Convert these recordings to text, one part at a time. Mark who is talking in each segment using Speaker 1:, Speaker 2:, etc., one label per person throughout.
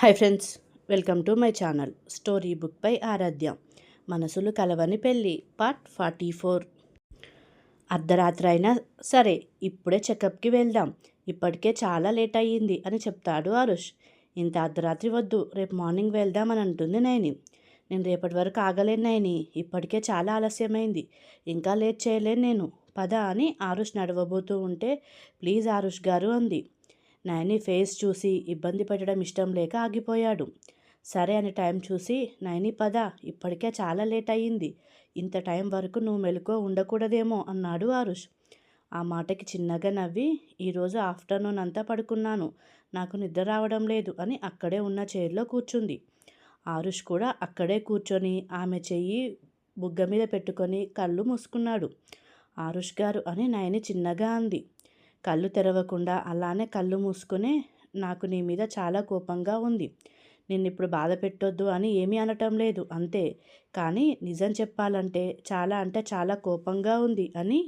Speaker 1: Hi friends welcome to my channel. Story book by Aaradhya. మనసులు కలవని పెళ్ళి part forty four. అర్ధరాత్రి అయినా సరే ఇప్పుడే చెకప్కి వెళ్దాం. ఇప్పటికే చాలా లేట్ అయ్యింది అని చెప్తాడు అరుష్ ఇంత అర్ధరాత్రి వద్దు రేపు మార్నింగ్ వెళ్దాం అని అంటుంది నైని నేను రేపటి వరకు ఆగలేను నైని ఇప్పటికే చాలా ఆలస్యమైంది. ఇంకా లేట్ చేయలేను నేను. పద అని ఆరుష్ నడవబోతూ ఉంటే ప్లీజ్ ఆరుష్ గారు అంది. నయని ఫేస్ చూసి ఇబ్బంది పెట్టడం ఇష్టం లేక ఆగిపోయాడు. సరే అని టైం చూసి నయని పద ఇప్పటికే చాలా లేట్ అయ్యింది. ఇంత టైం వరకు నువ్వు మెలకువ ఉండకూడదేమో అన్నాడు ఆరుష్. ఆ మాటకి చిన్నగా నవ్వి ఈరోజు ఆఫ్టర్నూన్ అంతా పడుకున్నాను నాకు నిద్ర రావడం లేదు అని అక్కడే ఉన్న చైర్లో కూర్చుంది. ఆరుష్ కూడా అక్కడే కూర్చొని ఆమె చెయ్యి బుగ్గ మీద పెట్టుకొని కళ్ళు మూసుకున్నాడు. ఆరుష్ గారు అని నయని చిన్నగా అంది. కళ్ళు తెరవకుండా అలానే కళ్ళు మూసుకునే నాకు నీ మీద చాలా కోపంగా ఉంది. నిన్నిప్పుడు బాధ పెట్టొద్దు అని ఏమీ అనటం లేదు అంతే. కానీ నిజం చెప్పాలంటే చాలా అంటే చాలా కోపంగా ఉంది అని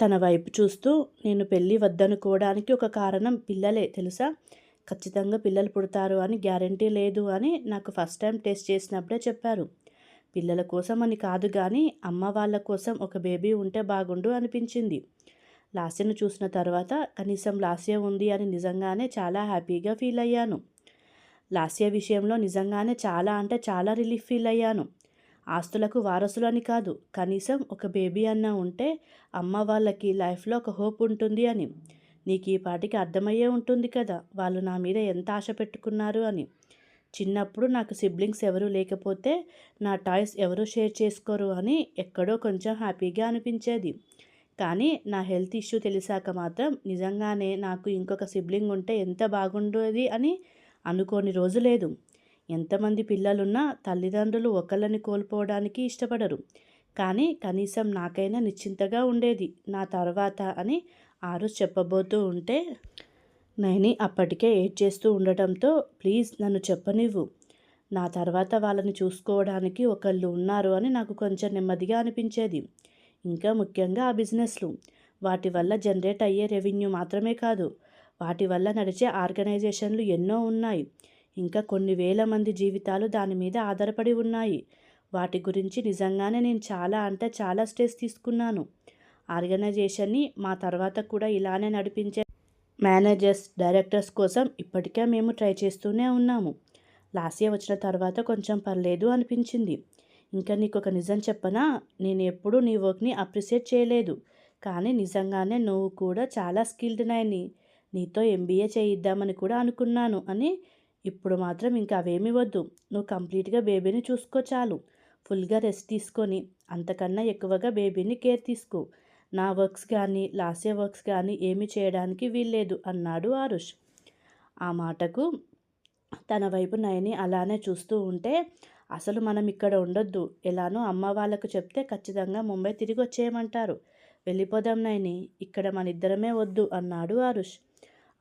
Speaker 1: తన వైపు చూస్తూ నేను పెళ్ళి వద్దనుకోవడానికి ఒక కారణం పిల్లలే తెలుసా? ఖచ్చితంగా పిల్లలు పుడతారు అని గ్యారంటీ లేదు అని నాకు ఫస్ట్ టైం టెస్ట్ చేసినప్పుడే చెప్పారు. పిల్లల కోసం అని కాదు కానీ అమ్మ వాళ్ళ కోసం ఒక బేబీ ఉంటే బాగుండు అనిపించింది. లాస్యను చూసిన తర్వాత కనీసం లాస్య ఉంది అని నిజంగానే చాలా హ్యాపీగా ఫీల్ అయ్యాను. లాస్య విషయంలో నిజంగానే చాలా అంటే చాలా రిలీఫ్ ఫీల్ అయ్యాను. ఆస్తులకు వారసులు అని కాదు కనీసం ఒక బేబీ అన్న ఉంటే అమ్మ వాళ్ళకి లైఫ్లో ఒక హోప్ ఉంటుంది అని. నీకు ఈ పాటికి అర్థమయ్యే ఉంటుంది కదా వాళ్ళు నా మీద ఎంత ఆశ పెట్టుకున్నారు అని. చిన్నప్పుడు నాకు సిబ్లింగ్స్ ఎవరు లేకపోతే నా టాయ్స్ ఎవరు షేర్ చేసుకోరు అని ఎక్కడో కొంచెం హ్యాపీగా అనిపించేది. కానీ నా హెల్త్ ఇష్యూ తెలిసాక మాత్రం నిజంగానే నాకు ఇంకొక సిబ్లింగ్ ఉంటే ఎంత బాగుండేది అని అనుకోని రోజు లేదు. ఎంతమంది పిల్లలున్నా తల్లిదండ్రులు ఒకళ్ళని కోల్పోవడానికి ఇష్టపడరు. కానీ కనీసం నాకైనా నిశ్చింతగా ఉండేది నా తర్వాత అని ఆరు చెప్పబోతూ ఉంటే నైని అప్పటికే ఏడ్ చేస్తూ ఉండటంతో ప్లీజ్ నన్ను చెప్పనివ్వు. నా తర్వాత వాళ్ళని చూసుకోవడానికి ఒకళ్ళు ఉన్నారు అని నాకు కొంచెం నెమ్మదిగా అనిపించేది. ఇంకా ముఖ్యంగా ఆ బిజినెస్లు. వాటి వల్ల జనరేట్ అయ్యే రెవెన్యూ మాత్రమే కాదు వాటి వల్ల నడిచే ఆర్గనైజేషన్లు ఎన్నో ఉన్నాయి. ఇంకా కొన్ని వేల మంది జీవితాలు దాని మీద ఆధారపడి ఉన్నాయి. వాటి గురించి నిజంగానే నేను చాలా అంటే చాలా స్ట్రెస్ తీసుకున్నాను. ఆర్గనైజేషన్ని మా తర్వాత కూడా ఇలానే నడిపించే మేనేజర్స్ డైరెక్టర్స్ కోసం ఇప్పటికే మేము ట్రై చేస్తూనే ఉన్నాము. లాస్య వచ్చిన తర్వాత కొంచెం పర్లేదు అనిపించింది. ఇంకా నీకు ఒక నిజం చెప్పనా? నేను ఎప్పుడూ నీ వర్క్ని అప్రిషియేట్ చేయలేదు. కానీ నిజంగానే నువ్వు కూడా చాలా స్కిల్డ్ నాయని. నీతో ఎంబీఏ చేయిద్దామని కూడా అనుకున్నాను. అని ఇప్పుడు మాత్రం ఇంకా అవేమీ వద్దు. నువ్వు కంప్లీట్గా బేబీని చూసుకో చాలు. ఫుల్గా రెస్ట్ తీసుకొని అంతకన్నా ఎక్కువగా బేబీని కేర్ తీసుకో. నా వర్క్స్ కానీ లాస్య వర్క్స్ కానీ ఏమి చేయడానికి వీల్లేదు అన్నాడు ఆరుష్. ఆ మాటకు తన వైపు నయని అలానే చూస్తూ ఉంటే అసలు మనం ఇక్కడ ఉండొద్దు. ఎలానో అమ్మ వాళ్ళకు చెప్తే ఖచ్చితంగా ముంబై తిరిగి వచ్చేయమంటారు. వెళ్ళిపోదాం నైని ఇక్కడ మన ఇద్దరమే వద్దు అన్నాడు ఆరుష్.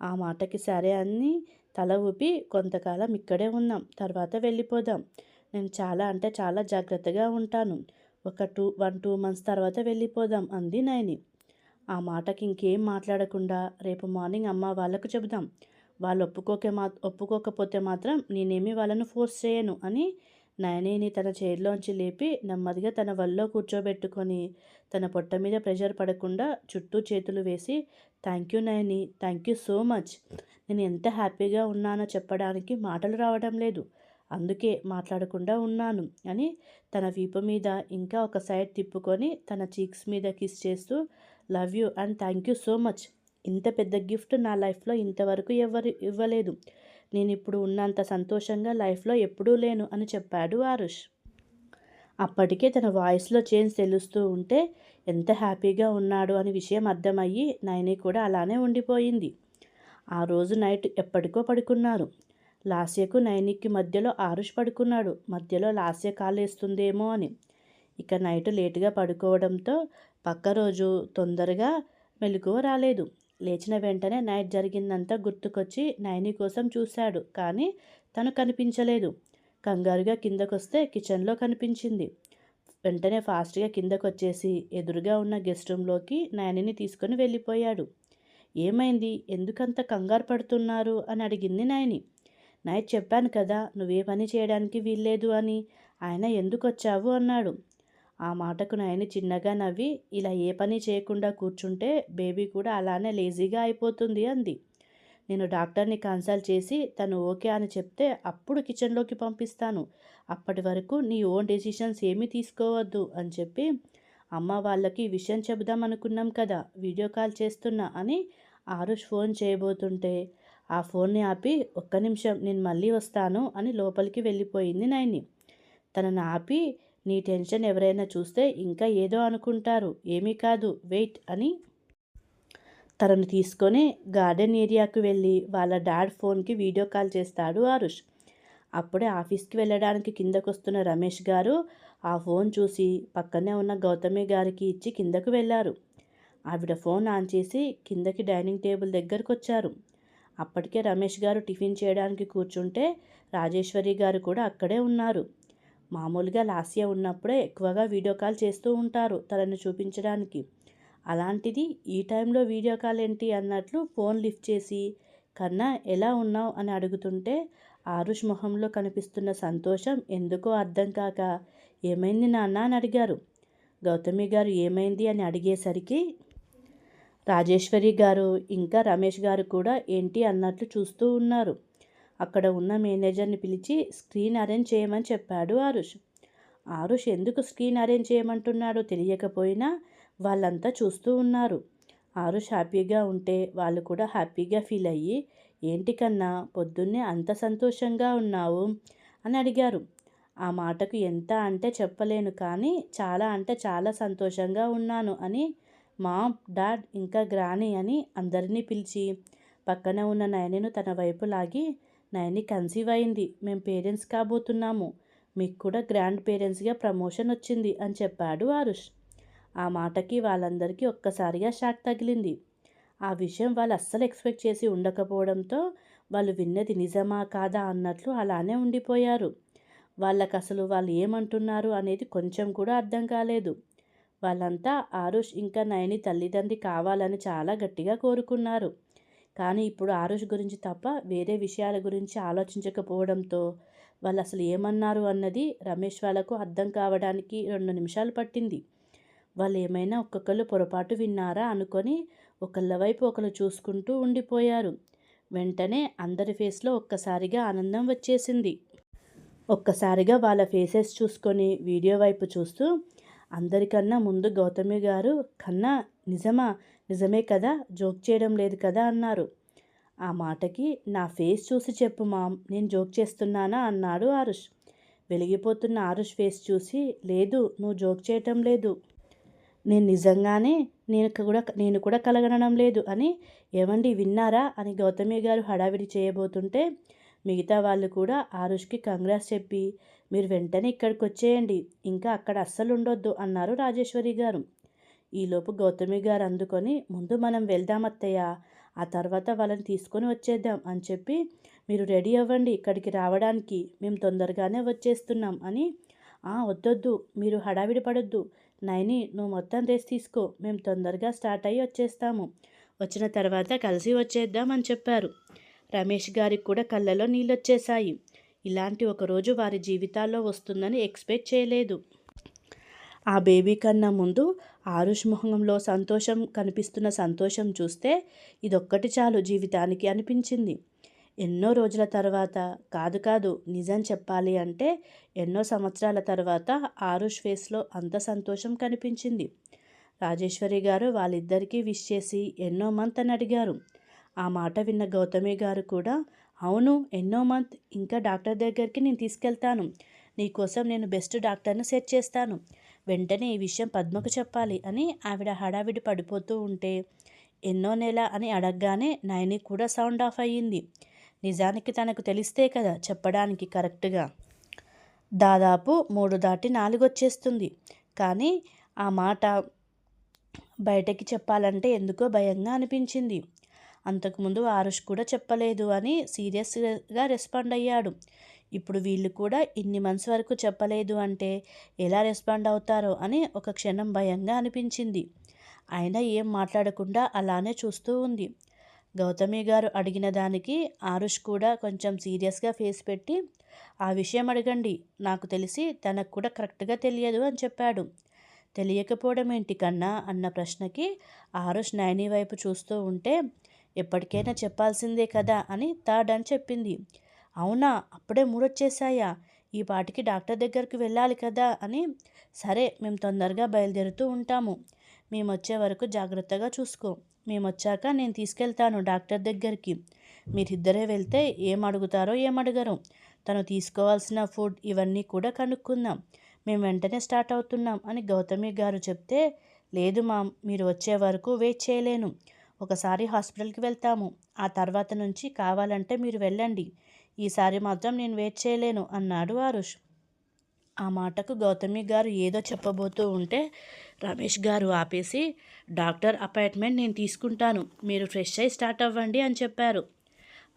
Speaker 1: ఆ మాటకి సరే అని తల ఊపి కొంతకాలం ఇక్కడే ఉన్నాం తర్వాత వెళ్ళిపోదాం. నేను చాలా అంటే చాలా జాగ్రత్తగా ఉంటాను. ఒక టూ వన్ టూ మంత్స్ తర్వాత వెళ్ళిపోదాం అంది నయని ఆ మాటకి ఇంకేం మాట్లాడకుండా రేపు మార్నింగ్ అమ్మ వాళ్ళకు చెబుదాం. వాళ్ళు ఒప్పుకోకే మా ఒప్పుకోకపోతే మాత్రం నేనేమి వాళ్ళను ఫోర్స్ చేయను అని నయనేని తన చైర్లోంచి లేపి నెమ్మదిగా తన వల్లో కూర్చోబెట్టుకొని తన పొట్ట మీద ప్రెషర్ పడకుండా చుట్టూ చేతులు వేసి thank you Nayani thank you so much. నేను ఎంత హ్యాపీగా ఉన్నానో చెప్పడానికి మాటలు రావడం లేదు. అందుకే మాట్లాడకుండా ఉన్నాను అని తన వీపు మీద ఇంకా ఒక సైడ్ తిప్పుకొని తన చీక్స్ మీద కిస్ చేస్తూ love you and thank you so much. ఇంత పెద్ద గిఫ్ట్ నా లైఫ్లో ఇంతవరకు ఎవరు ఇవ్వలేదు. నేను ఇప్పుడు ఉన్నంత సంతోషంగా లైఫ్లో ఎప్పుడూ లేను అని చెప్పాడు ఆరుష్. అప్పటికే తన వాయిస్లో చేంజ్ తెలుస్తూ ఉంటే ఎంత హ్యాపీగా ఉన్నాడు అని విషయం అర్థమయ్యి నైని కూడా అలానే ఉండిపోయింది. ఆ రోజు నైట్ ఎప్పటికో పడుకున్నారు. లాస్యకు నైనికి మధ్యలో ఆరుష్ పడుకున్నాడు. మధ్యలో లాస్య కాలేస్తుందేమో అని. ఇక నైట్ లేటుగా పడుకోవడంతో పక్క రోజు తొందరగా మెలకువ రాలేదు. లేచిన వెంటనే నైట్ జరిగిందంతా గుర్తుకొచ్చి నైని కోసం చూశాడు. కానీ తను కనిపించలేదు. కంగారుగా కిందకొస్తే కిచెన్లో కనిపించింది. వెంటనే ఫాస్ట్గా కిందకొచ్చేసి ఎదురుగా ఉన్న గెస్ట్ రూమ్లోకి నయనిని తీసుకొని వెళ్ళిపోయాడు. ఏమైంది? ఎందుకంత కంగారు పడుతున్నారు? అని అడిగింది నయని నైట్ చెప్పాను కదా నువ్వే పని చేయడానికి వీల్లేదు అని. ఆయన ఎందుకు వచ్చావు అన్నాడు. ఆ మాటకు నాయని చిన్నగా నవ్వి ఇలా ఏ పని చేయకుండా కూర్చుంటే బేబీ కూడా అలానే లేజీగా అయిపోతుంది అంది. నేను డాక్టర్ని కన్సల్ట్ చేసి తను ఓకే అని చెప్తే అప్పుడు కిచెన్లోకి పంపిస్తాను. అప్పటి వరకు నీ ఓన్ డెసిషన్స్ ఏమీ తీసుకోవద్దు అని చెప్పి అమ్మ వాళ్ళకి విషయం చెబుదాం అనుకున్నాం కదా వీడియో కాల్ చేస్తున్నా అని ఆరుష్ ఫోన్ చేయబోతుంటే ఆ ఫోన్ని ఆపి ఒక్క నిమిషం నేను మళ్ళీ వస్తాను అని లోపలికి వెళ్ళిపోయింది నైని. తనని ఆపి నీ టెన్షన్ ఎవరైనా చూస్తే ఇంకా ఏదో అనుకుంటారు. ఏమీ కాదు. వెయిట్ అని. తనను తీసుకొని గార్డెన్ ఏరియాకు వెళ్ళి వాళ్ళ డాడ్ ఫోన్కి వీడియో కాల్ చేస్తాడు ఆరుష్. అప్పుడే ఆఫీస్కి వెళ్ళడానికి కిందకు వస్తున్న రమేష్ గారు ఆ ఫోన్ చూసి పక్కనే ఉన్న గౌతమి గారికి ఇచ్చి కిందకు వెళ్ళారు. ఆవిడ ఫోన్ ఆన్ చేసి కిందకి డైనింగ్ టేబుల్ దగ్గరకు వచ్చారు అప్పటికే రమేష్ గారు టిఫిన్ చేయడానికి కూర్చుంటే రాజేశ్వరి గారు కూడా అక్కడే ఉన్నారు. మామూలుగా లాస్య ఉన్నప్పుడే ఎక్కువగా వీడియో కాల్ చేస్తూ ఉంటారు తనని చూపించడానికి. అలాంటిది ఈ టైంలో వీడియో కాల్ ఏంటి అన్నట్లు ఫోన్ లిఫ్ట్ చేసి కన్నా ఎలా ఉన్నావు? అని అడుగుతుంటే ఆరుష్ మొహంలో కనిపిస్తున్న సంతోషం ఎందుకో అర్థం కాక ఏమైంది నాన్న? అని అడిగారు. గౌతమి గారు ఏమైంది? అని అడిగేసరికి రాజేశ్వరి గారు ఇంకా రమేష్ గారు కూడా ఏంటి అన్నట్లు చూస్తూ ఉన్నారు. అక్కడ ఉన్న మేనేజర్ని పిలిచి స్క్రీన్ అరేంజ్ చేయమని చెప్పాడు ఆరుష్. ఆరుష్ ఎందుకు స్క్రీన్ అరేంజ్ చేయమంటున్నాడో తెలియకపోయినా వాళ్ళంతా చూస్తూ ఉన్నారు. ఆరుష్ హ్యాపీగా ఉంటే వాళ్ళు కూడా హ్యాపీగా ఫీల్ అయ్యి ఏంటి కన్నా పొద్దున్నే అంత సంతోషంగా ఉన్నావు? అని అడిగారు. ఆ మాటకు ఎంత అంటే చెప్పలేను కానీ చాలా అంటే చాలా సంతోషంగా ఉన్నాను అని మా డాడ్ ఇంకా గ్రాని అని అందరినీ పిలిచి పక్కన ఉన్న నయనిను తన వైపు లాగి నయని కన్సీవ్ అయింది. మేము పేరెంట్స్ కాబోతున్నాము. మీకు కూడా గ్రాండ్ పేరెంట్స్గా ప్రమోషన్ వచ్చింది అని చెప్పాడు ఆరుష్. ఆ మాటకి వాళ్ళందరికీ ఒక్కసారిగా షాక్ తగిలింది. ఆ విషయం వాళ్ళు అస్సలు ఎక్స్పెక్ట్ చేసి ఉండకపోవడంతో వాళ్ళు విన్నది నిజమా కాదా అన్నట్లు అలానే ఉండిపోయారు. వాళ్ళకి అసలు వాళ్ళు ఏమంటున్నారు అనేది కొంచెం కూడా అర్థం కాలేదు. వాళ్ళంతా ఆరుష్ ఇంకా నయని తల్లిదండ్రి కావాలని చాలా గట్టిగా కోరుకున్నారు. కానీ ఇప్పుడు ఆరుష్ గురించి తప్ప వేరే విషయాల గురించి ఆలోచించకపోవడంతో వాళ్ళు అసలు ఏమన్నారు అన్నది రమేష్ వాళ్ళకు అర్థం కావడానికి రెండు నిమిషాలు పట్టింది. వాళ్ళు ఏమైనా ఒక్కొక్కరు పొరపాటు విన్నారా అనుకొని ఒకళ్ళ వైపు ఒకరు చూసుకుంటూ ఉండిపోయారు. వెంటనే అందరి ఫేస్లో ఒక్కసారిగా ఆనందం వచ్చేసింది. ఒక్కసారిగా వాళ్ళ ఫేసెస్ చూసుకొని వీడియో వైపు చూస్తూ అందరికన్నా ముందు గౌతమి గారు కన్నా నిజమా? నిజమే కదా? జోక్ చేయడం లేదు కదా? అన్నారు. ఆ మాటకి నా ఫేస్ చూసి చెప్పు మామ్ నేను జోక్ చేస్తున్నానా? అన్నాడు ఆరుష్. వెలిగిపోతున్న ఆరుష్ ఫేస్ చూసి లేదు నువ్వు జోక్ చేయటం లేదు. నేను నిజంగానే నేను కూడా నేను కూడా కలగనడం లేదు అని ఏమండి విన్నారా? అని గౌతమి గారు హడావిడి చేయబోతుంటే మిగతా వాళ్ళు కూడా ఆరుష్కి కంగ్రాస్ చెప్పి మీరు వెంటనే ఇక్కడికి వచ్చేయండి ఇంకా అక్కడ అస్సలు ఉండొద్దు అన్నారు రాజేశ్వరి గారు. ఈలోపు గౌతమి గారు అందుకొని ముందు మనం వెళ్దాం అత్తయ్య. ఆ తర్వాత వాళ్ళని తీసుకొని వచ్చేద్దాం అని చెప్పి మీరు రెడీ అవ్వండి ఇక్కడికి రావడానికి. మేము తొందరగానే వచ్చేస్తున్నాం అని వద్దొద్దు. మీరు హడావిడి పడొద్దు. నైని నువ్వు మొత్తం రేస్ తీసుకో. మేము తొందరగా స్టార్ట్ అయ్యి వచ్చేస్తాము. వచ్చిన తర్వాత కలిసి వచ్చేద్దాం అని చెప్పారు. రమేష్ గారికి కూడా కళ్ళలో నీళ్ళు వచ్చేసాయి ఇలాంటి ఒకరోజు వారి జీవితాల్లో వస్తుందని ఎక్స్పెక్ట్ చేయలేదు. ఆ బేబీ కన్నా ముందు ఆరుష్ మొహంలో సంతోషం కనిపిస్తున్న సంతోషం చూస్తే ఇదొక్కటి చాలు జీవితానికి అనిపించింది. ఎన్నో రోజుల తర్వాత కాదు కాదు నిజం చెప్పాలి అంటే ఎన్నో సంవత్సరాల తర్వాత ఆరుష్ ఫేస్లో అంత సంతోషం కనిపించింది. రాజేశ్వరి గారు వాళ్ళిద్దరికీ విష్ చేసి ఎన్నో మంత్ అని అడిగారు. ఆ మాట విన్న గౌతమి గారు కూడా అవును ఎన్నో మంత్ ఇంకా డాక్టర్ దగ్గరికి నేను తీసుకెళ్తాను. నీకోసం నేను బెస్ట్ డాక్టర్ని సెట్ చేస్తాను. వెంటనే ఈ విషయం పద్మకు చెప్పాలి అని ఆవిడ హడావిడి పడిపోతూ ఉంటే ఎన్నో నెల అని అడగగానే నయని కూడా సౌండ్ ఆఫ్ అయ్యింది. నిజానికి తనకు తెలిస్తే కదా చెప్పడానికి కరెక్ట్గా. దాదాపు మూడు దాటి నాలుగు వచ్చేస్తుంది కానీ ఆ మాట బయటకి చెప్పాలంటే ఎందుకో భయంగా అనిపించింది. అంతకుముందు ఆరుష్ కూడా చెప్పలేదు అని సీరియస్గా రెస్పాండ్ అయ్యాడు. ఇప్పుడు వీళ్ళు కూడా ఇన్ని మంత్స్ వరకు చెప్పలేదు అంటే ఎలా రెస్పాండ్ అవుతారో అని ఒక క్షణం భయంగా అనిపించింది. అయినా ఏం మాట్లాడకుండా అలానే చూస్తూ ఉంది. గౌతమి గారు అడిగిన దానికి ఆరుష్ కూడా కొంచెం సీరియస్గా ఫేస్ పెట్టి ఆ విషయం అడగండి నాకు తెలిసి తనకు కూడా కరెక్ట్గా తెలియదు అని చెప్పాడు. తెలియకపోవడం ఏంటి కన్నా? అన్న ప్రశ్నకి ఆరుష్ నైని వైపు చూస్తూ ఉంటే ఎప్పటికైనా చెప్పాల్సిందే కదా అని థర్డ్ అని చెప్పింది. అవునా? అప్పుడే మూడొచ్చేసాయా ఈ పాటికి డాక్టర్ దగ్గరికి వెళ్ళాలి కదా అని. సరే మేము తొందరగా బయలుదేరుతూ ఉంటాము. మేము వచ్చే వరకు జాగ్రత్తగా చూసుకో. మేము వచ్చాక నేను తీసుకెళ్తాను డాక్టర్ దగ్గరికి. మీరిద్దరే వెళ్తే ఏం అడుగుతారో ఏమడగరు. తను తీసుకోవాల్సిన ఫుడ్ ఇవన్నీ కూడా కనుక్కుందాం. మేము వెంటనే స్టార్ట్ అవుతున్నాం అని గౌతమి గారు చెప్తే లేదు మామ్ మీరు వచ్చే వరకు వెయిట్ చేయలేను. ఒకసారి హాస్పిటల్కి వెళ్తాము. ఆ తర్వాత నుంచి కావాలంటే మీరు వెళ్ళండి. ఈసారి మాత్రం నేను వెయిట్ చేయలేను అన్నాడు ఆరుష్. ఆ మాటకు గౌతమి గారు ఏదో చెప్పబోతూ ఉంటే రమేష్ గారు ఆపేసి డాక్టర్ అపాయింట్మెంట్ నేను తీసుకుంటాను. మీరు ఫ్రెష్ అయి స్టార్ట్ అవ్వండి అని చెప్పారు.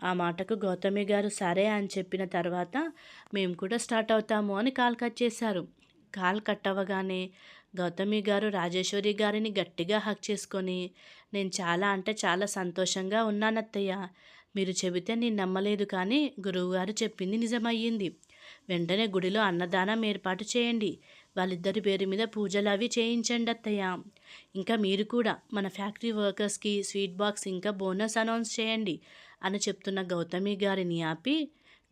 Speaker 1: ఆ మాటకు గౌతమి గారు సరే అని చెప్పిన తర్వాత మేము కూడా స్టార్ట్ అవుతాము అని కాల్ కట్ చేశారు. కాల్ కట్ అవ్వగానే గౌతమి గారు రాజేశ్వరి గారిని గట్టిగా హక్ చేసుకొని నేను చాలా అంటే చాలా సంతోషంగా ఉన్నానత్తయ్య. మీరు చెబితే నేను నమ్మలేదు కానీ గురువుగారు చెప్పింది నిజమయ్యింది. వెంటనే గుడిలో అన్నదానం ఏర్పాటు చేయండి. వాళ్ళిద్దరి పేరు మీద పూజలు అవి చేయించండి అత్తయ్య. ఇంకా మీరు కూడా మన ఫ్యాక్టరీ వర్కర్స్కి స్వీట్ బాక్స్ ఇంకా బోనస్ అనౌన్స్ చేయండి అని చెప్తున్న గౌతమి గారిని ఆపి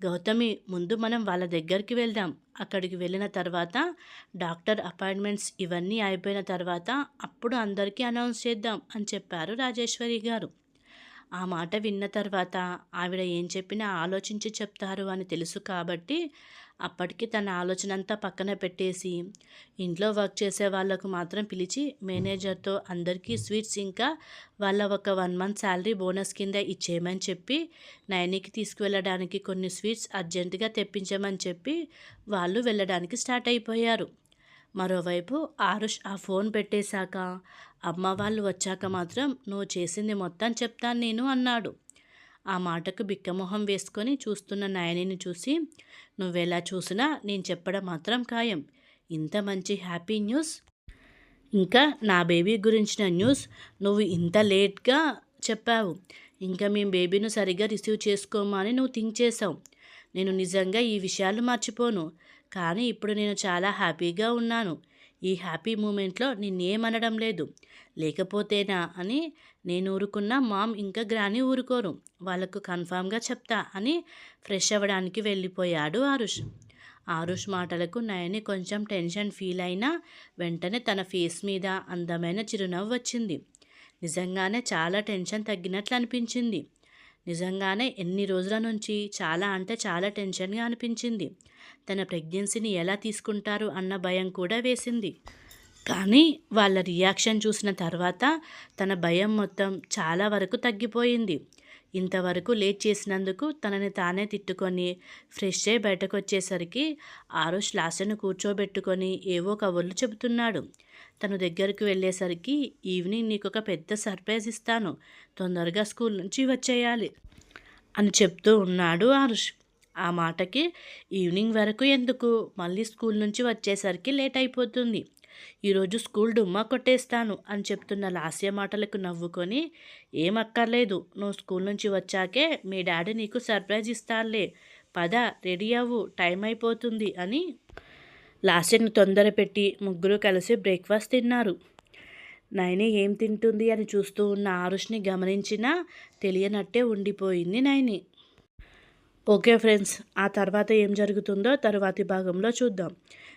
Speaker 1: గౌతమి ముందు మనం వాళ్ళ దగ్గరికి వెళ్దాం. అక్కడికి వెళ్ళిన తర్వాత డాక్టర్ అపాయింట్మెంట్స్ ఇవన్నీ అయిపోయిన తర్వాత అప్పుడు అందరికీ అనౌన్స్ చేద్దాం అని చెప్పారు రాజేశ్వరి గారు. ఆ మాట విన్న తర్వాత ఆవిడ ఏం చెప్పినా ఆలోచించి చెప్తారు అని తెలుసు కాబట్టి అప్పటికి తన ఆలోచన అంతా పక్కన పెట్టేసి ఇంట్లో వర్క్ చేసే వాళ్ళకు మాత్రం పిలిచి మేనేజర్తో అందరికీ స్వీట్స్ ఇంకా వాళ్ళ ఒక వన్ మంత్ శాలరీ బోనస్ కింద ఇచ్చేయమని చెప్పి నైనికి తీసుకువెళ్ళడానికి కొన్ని స్వీట్స్ అర్జెంటుగా తెప్పించమని చెప్పి వాళ్ళు వెళ్ళడానికి స్టార్ట్ అయిపోయారు. మరోవైపు ఆరుష్ ఆ ఫోన్ పెట్టేశాక అమ్మ వాళ్ళు వచ్చాక మాత్రం నువ్వు చేసింది మొత్తం చెప్తాను నేను అన్నాడు. ఆ మాటకు బిక్కమొహం వేసుకొని చూస్తున్న నాయనిని చూసి నువ్వెలా చూసినా నేను చెప్పడం మాత్రం ఖాయం. ఇంత మంచి హ్యాపీ న్యూస్? ఇంకా నా బేబీ గురించిన న్యూస్ నువ్వు ఇంత లేట్గా చెప్పావు. ఇంకా మేము బేబీను సరిగ్గా రిసీవ్ చేసుకోమని నువ్వు థింక్ చేసావు నేను నిజంగా ఈ విషయాలు మర్చిపోను. కానీ ఇప్పుడు నేను చాలా హ్యాపీగా ఉన్నాను. ఈ హ్యాపీ మూమెంట్లో నిన్నేమనడం లేదు. లేకపోతేనా అని నేను ఊరుకున్న మామ్ ఇంకా గ్రాని ఊరుకోరు. వాళ్ళకు కన్ఫామ్గా చెప్తా అని ఫ్రెష్ అవ్వడానికి వెళ్ళిపోయాడు ఆరుష్. ఆరుష్ మాటలకు నయని కొంచెం టెన్షన్ ఫీల్ అయినా వెంటనే తన ఫేస్ మీద అందమైన చిరునవ్వు వచ్చింది. నిజంగానే చాలా టెన్షన్ తగ్గినట్లు అనిపించింది. నిజంగానే ఎన్ని రోజుల నుంచి చాలా అంటే చాలా టెన్షన్గా అనిపించింది. తన ప్రెగ్నెన్సీని ఎలా తీసుకుంటారు అన్న భయం కూడా వేసింది. కానీ వాళ్ళ రియాక్షన్ చూసిన తర్వాత తన భయం మొత్తం చాలా వరకు తగ్గిపోయింది. ఇంతవరకు లేట్ చేసినందుకు తనని తానే తిట్టుకొని ఫ్రెష్ అయి బయటకు వచ్చేసరికి ఆరుష్ లాసను కూర్చోబెట్టుకొని ఏవో కబుర్లు చెబుతున్నాడు. తను దగ్గరకు వెళ్ళేసరికి ఈవినింగ్ నీకు ఒక పెద్ద సర్ప్రైజ్ ఇస్తాను. తొందరగా స్కూల్ నుంచి వచ్చేయాలి అని చెప్తూ ఉన్నాడు ఆరుష్. ఆ మాటకి ఈవినింగ్ వరకు ఎందుకు? మళ్ళీ స్కూల్ నుంచి వచ్చేసరికి లేట్ అయిపోతుంది. ఈరోజు స్కూల్ డుమ్మా కొట్టేస్తాను అని చెప్తున్న లాస్య మాటలకు నవ్వుకొని ఏమక్కర్లేదు నువ్వు స్కూల్ నుంచి వచ్చాకే మీ డాడీ నీకు సర్ప్రైజ్ ఇస్తానులే. పద రెడీ అవ్వు టైం అయిపోతుంది అని లాస్యను తొందర పెట్టి ముగ్గురు కలిసి బ్రేక్ఫాస్ట్ తిన్నారు. నైని ఏం తింటుంది? అని చూస్తూ ఉన్న ఆరుష్ని గమనించినా తెలియనట్టే ఉండిపోయింది నైని. ఓకే ఫ్రెండ్స్ ఆ తర్వాత ఏం జరుగుతుందో తరువాతి భాగంలో చూద్దాం.